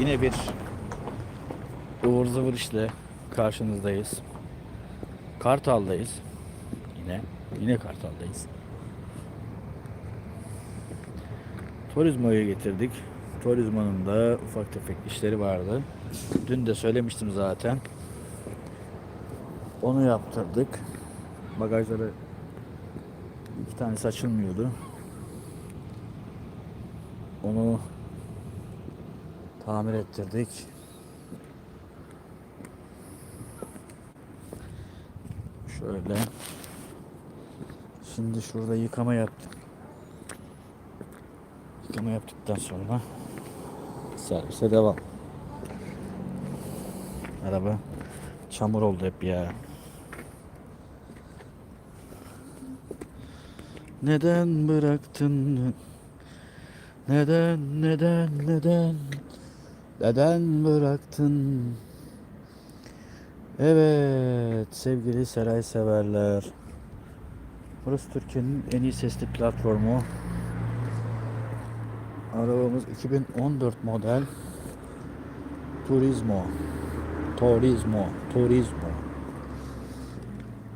Yine bir ıvır zıvır işle karşınızdayız. Kartal'dayız. Yine yine Kartal'dayız. Turizmo'yu getirdik. Turizmo'nun da ufak tefek işleri vardı. Dün de söylemiştim zaten. Onu yaptırdık. Bagajları iki tanesi açılmıyordu. Onu tamir ettirdik. Şöyle. Şimdi şurada yıkama yaptık. Yıkama yaptıktan sonra servise devam. Araba çamur oldu hep ya. Neden bıraktın? Neden, neden, neden? Neden bıraktın? Evet sevgili Seray severler. Burası Türkiye'nin en iyi sesli platformu. Arabamız 2014 model Turismo. Turismo, Turismo.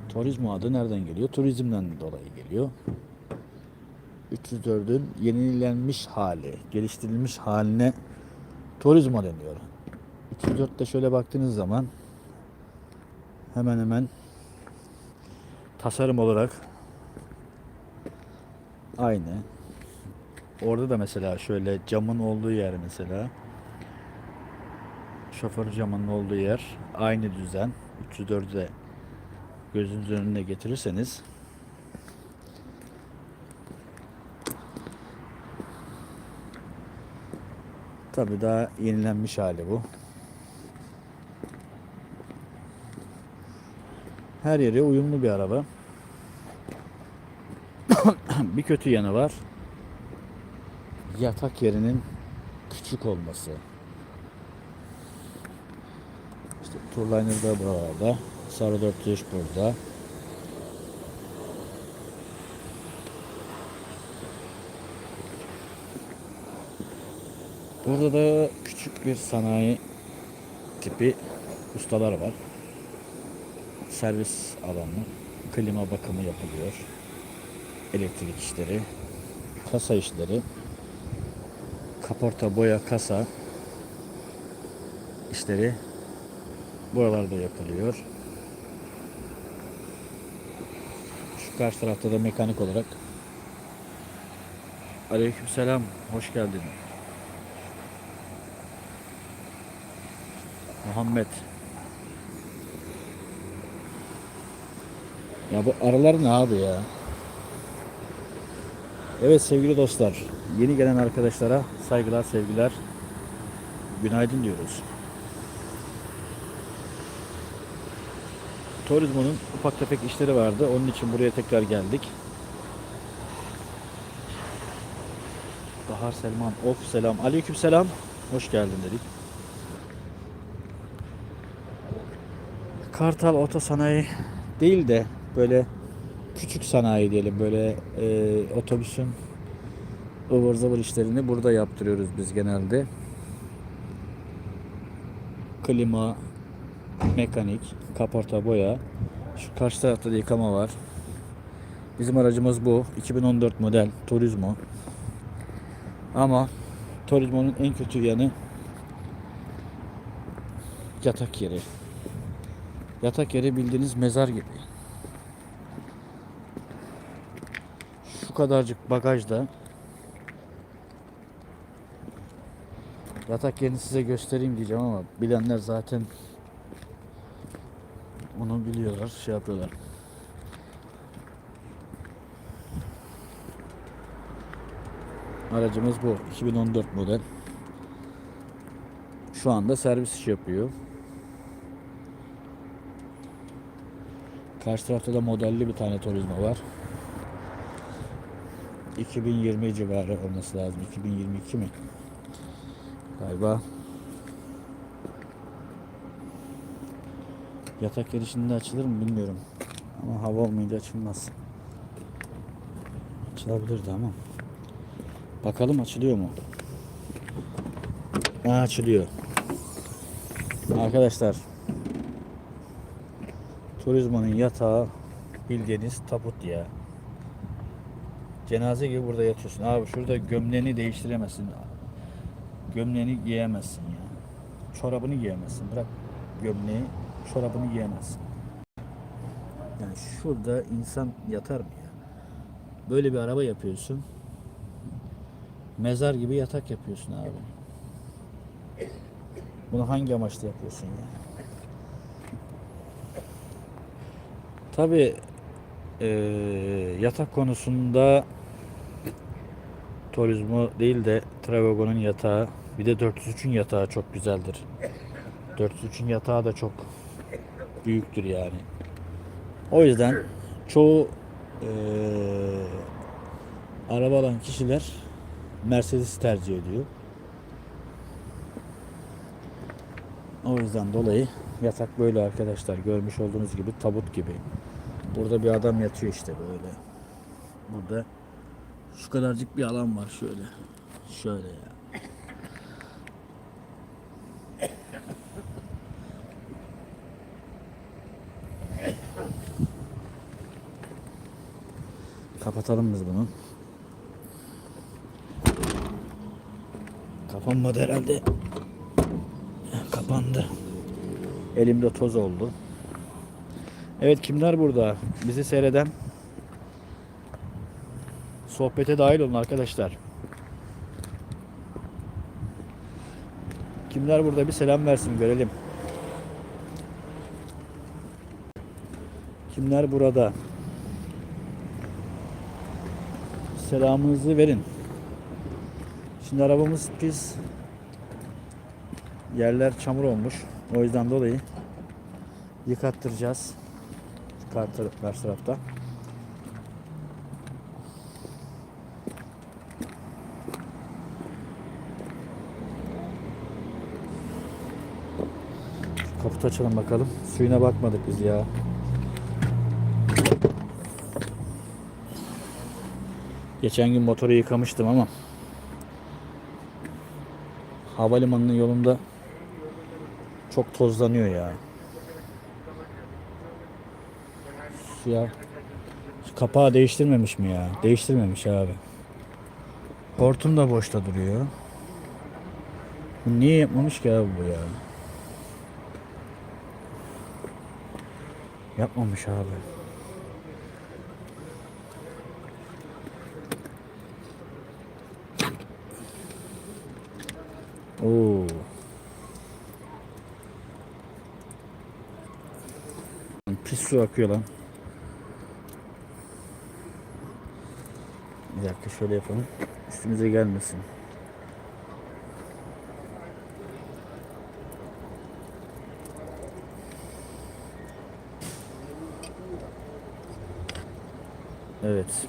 Turismo adı nereden geliyor? Turizmden dolayı geliyor. 304'ün yenilenmiş hali, geliştirilmiş haline Turismo deniyor. 304'te şöyle baktığınız zaman hemen hemen tasarım olarak aynı. Orada da mesela şöyle camın olduğu yer mesela şoför camının olduğu yer aynı düzen 304'ü de gözünüzün önüne getirirseniz tabi daha yenilenmiş hali bu. Her yere uyumlu bir araba. bir kötü yanı var. Yatak yerinin küçük olması. İşte Tourliner da buralarda. Sarı 403 burada. Burada da küçük bir sanayi tipi ustalar var. Servis alanı, klima bakımı yapılıyor. Elektrik işleri, kasa işleri, kaporta, boya, kasa işleri buralarda yapılıyor. Şu karşı tarafta da mekanik olarak Aleykümselam, hoş geldin. Muhammed. Ya bu aralar ne abi ya? Evet sevgili dostlar, yeni gelen arkadaşlara saygılar, sevgiler, günaydın diyoruz. Turizmo'nun ufak tefek işleri vardı. Onun için buraya tekrar geldik. Bahar Selman, of selam, aleyküm selam. Hoş geldin dedik. Kartal Oto Sanayi değil de böyle küçük sanayi diyelim böyle e, otobüsün ıvır zıvır işlerini burada yaptırıyoruz biz genelde. Klima, mekanik, kaporta, boya. Şu karşı tarafta da yıkama var. Bizim aracımız bu. 2014 model Turismo. Ama Turismo'nun en kötü yanı yatak yeri. Yatak yeri bildiğiniz mezar gibi. Şu kadarcık bagajda yatak yerini size göstereyim diyeceğim ama bilenler zaten onu biliyorlar, şey yapıyorlar. Aracımız bu. 2014 model. Şu anda servis yapıyor. Karşı tarafta da modelli bir tane Turismo var. 2020 civarı olması lazım. 2022 mi? Galiba. Yatak yeri şimdi açılır mı bilmiyorum. Ama hava olmayınca açılmaz. Açılabilirdi ama. Bakalım açılıyor mu? Ha, açılıyor. Arkadaşlar Turizmanın yatağı bildiğiniz tabut ya. Cenaze gibi burada yatıyorsun. Abi şurada gömleğini değiştiremezsin. Gömleğini giyemezsin ya. Çorabını giyemezsin. Bırak gömleği, çorabını giyemezsin. Yani şurada insan yatar mı ya? Böyle bir araba yapıyorsun. Mezar gibi yatak yapıyorsun abi. Bunu hangi amaçla yapıyorsun ya? Tabi yatak konusunda Turizmo değil de Travago'nun yatağı bir de 403'ün yatağı çok güzeldir. 403'ün yatağı da çok büyüktür yani. O yüzden çoğu eee, araba alan kişiler Mercedes tercih ediyor. O yüzden dolayı yatak böyle arkadaşlar. Görmüş olduğunuz gibi tabut gibi. Burada bir adam yatıyor işte böyle. Burada şu kadarcık bir alan var şöyle. Şöyle ya. Kapatalım biz bunu. Kapanmadı herhalde. Kapandı. Elimde toz oldu. Evet kimler burada? Bizi seyreden sohbete dahil olun arkadaşlar. Kimler burada bir selam versin görelim. Kimler burada? Selamınızı verin. Şimdi arabamız pis. Yerler çamur olmuş. O yüzden dolayı yıkattıracağız. Karşı, karşı tarafta. Kaputu açalım bakalım. Suyuna bakmadık biz ya. Geçen gün motoru yıkamıştım ama havalimanının yolunda çok tozlanıyor ya. Suya şu kapağı değiştirmemiş mi ya? Değiştirmemiş abi. Hortum da boşta duruyor. Bu niye yapmamış ki abi bu ya? Yapmamış abi. Oo. Pis su akıyor lan. Bir dakika şöyle yapalım. Üstümüze gelmesin. Evet.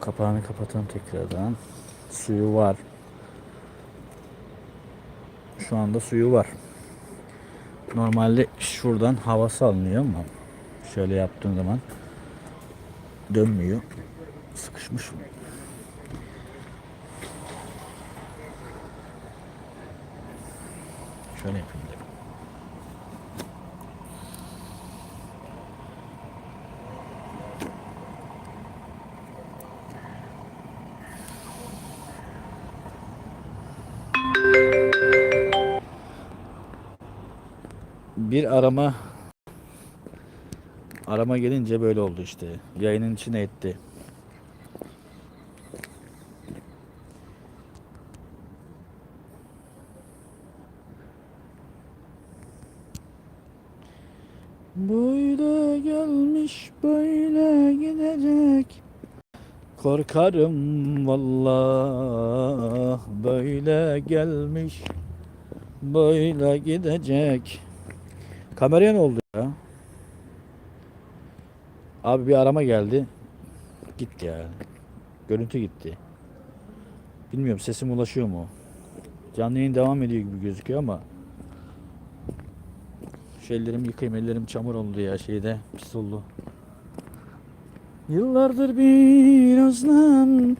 Kapağını kapatalım tekrardan. Suyu var. Şu anda suyu var. Normalde şuradan havası alınıyor ama şöyle yaptığın zaman dönmüyor. Sıkışmış. Şöyle yapayım. Bir arama arama gelince böyle oldu işte. Yayının içine etti. Böyle gelmiş böyle gidecek Korkarım vallah böyle gelmiş böyle gidecek Kameraya ne oldu ya? Abi bir arama geldi. Gitti ya. Görüntü gitti. Bilmiyorum sesim ulaşıyor mu? Canlı yayın devam ediyor gibi gözüküyor ama şu ellerimi yıkayayım. Ellerim çamur oldu ya şeyde. Pis oldu. Yıllardır bir özlem